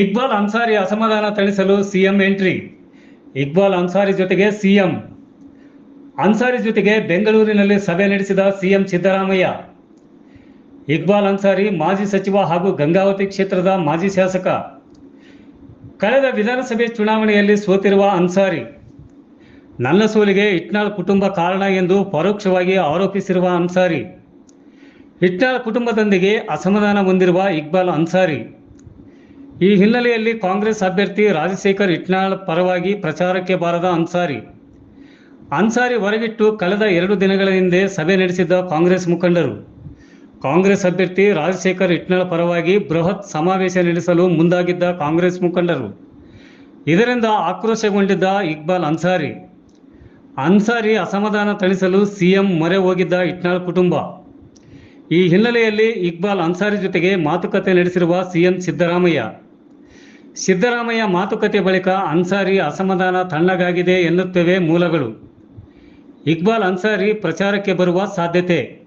ಇಕ್ಬಾಲ್ ಅನ್ಸಾರಿ ಅಸಮಾಧಾನ ತಣಿಸಲು CM entry. Iqbal Ansari ಜೊತೆಗೆ ಸಿಎಂ. ಅನ್ಸಾರಿ ಜೊತೆಗೆ ಬೆಂಗಳೂರಿನಲ್ಲಿ ಸಭೆ ನಡೆಸಿದ ಸಿಎಂ ಸಿದ್ದರಾಮಯ್ಯ. ಇಕ್ಬಾಲ್ ಅನ್ಸಾರಿ ಮಾಜಿ ಸಚಿವ ಹಾಗೂ ಗಂಗಾವತಿ ಕ್ಷೇತ್ರದ ಮಾಜಿ ಶಾಸಕ. ಕಳೆದ ವಿಧಾನಸಭೆ ಚುನಾವಣೆಯಲ್ಲಿ ಸೋತಿರುವ ಅನ್ಸಾರಿ. ನನ್ನ ಸೋಲಿಗೆ ಇಟ್ನಾಳ್ ಕುಟುಂಬ ಕಾರಣ ಎಂದು ಪರೋಕ್ಷವಾಗಿ ಆರೋಪಿಸಿರುವ ಅನ್ಸಾರಿ. ಇಟ್ನಾಳ್ ಕುಟುಂಬದೊಂದಿಗೆ ಅಸಮಾಧಾನ ಹೊಂದಿರುವ ಇಕ್ಬಾಲ್ ಅನ್ಸಾರಿ. ಈ ಹಿನ್ನೆಲೆಯಲ್ಲಿ ಕಾಂಗ್ರೆಸ್ ಅಭ್ಯರ್ಥಿ ರಾಜಶೇಖರ್ ಇಟ್ನಾಳ್ ಪರವಾಗಿ ಪ್ರಚಾರಕ್ಕೆ ಬಾರದ ಅನ್ಸಾರಿ. ಅನ್ಸಾರಿ ಹೊರಗಿಟ್ಟು ಕಳೆದ ಎರಡು ದಿನಗಳ ಹಿಂದೆ ಸಭೆ ನಡೆಸಿದ್ದ ಕಾಂಗ್ರೆಸ್ ಮುಖಂಡರು. ಕಾಂಗ್ರೆಸ್ ಅಭ್ಯರ್ಥಿ ರಾಜಶೇಖರ್ ಇಟ್ನಾಳ್ ಪರವಾಗಿ ಬೃಹತ್ ಸಮಾವೇಶ ನಡೆಸಲು ಮುಂದಾಗಿದ್ದ ಕಾಂಗ್ರೆಸ್ ಮುಖಂಡರು. ಇದರಿಂದ ಆಕ್ರೋಶಗೊಂಡಿದ್ದ ಇಕ್ಬಾಲ್ ಅನ್ಸಾರಿ. ಅನ್ಸಾರಿ ಅಸಮಾಧಾನ ತಣಿಸಲು ಸಿಎಂ ಮೊರೆ ಹೋಗಿದ್ದ ಇಟ್ನಾಳ್ ಕುಟುಂಬ. ಈ ಹಿನ್ನೆಲೆಯಲ್ಲಿ ಇಕ್ಬಾಲ್ ಅನ್ಸಾರಿ ಜೊತೆಗೆ ಮಾತುಕತೆ ನಡೆಸಿರುವ ಸಿಎಂ ಸಿದ್ದರಾಮಯ್ಯ. ಸಿದ್ದರಾಮಯ್ಯ ಮಾತುಕತೆ ಬಳಿಕ ಅನ್ಸಾರಿ ಅಸಮಾಧಾನ ತಣ್ಣಗಾಗಿದೆ ಎನ್ನುತ್ತವೆ ಮೂಲಗಳು. ಇಕ್ಬಾಲ್ ಅನ್ಸಾರಿ ಪ್ರಚಾರಕ್ಕೆ ಬರುವ ಸಾಧ್ಯತೆ.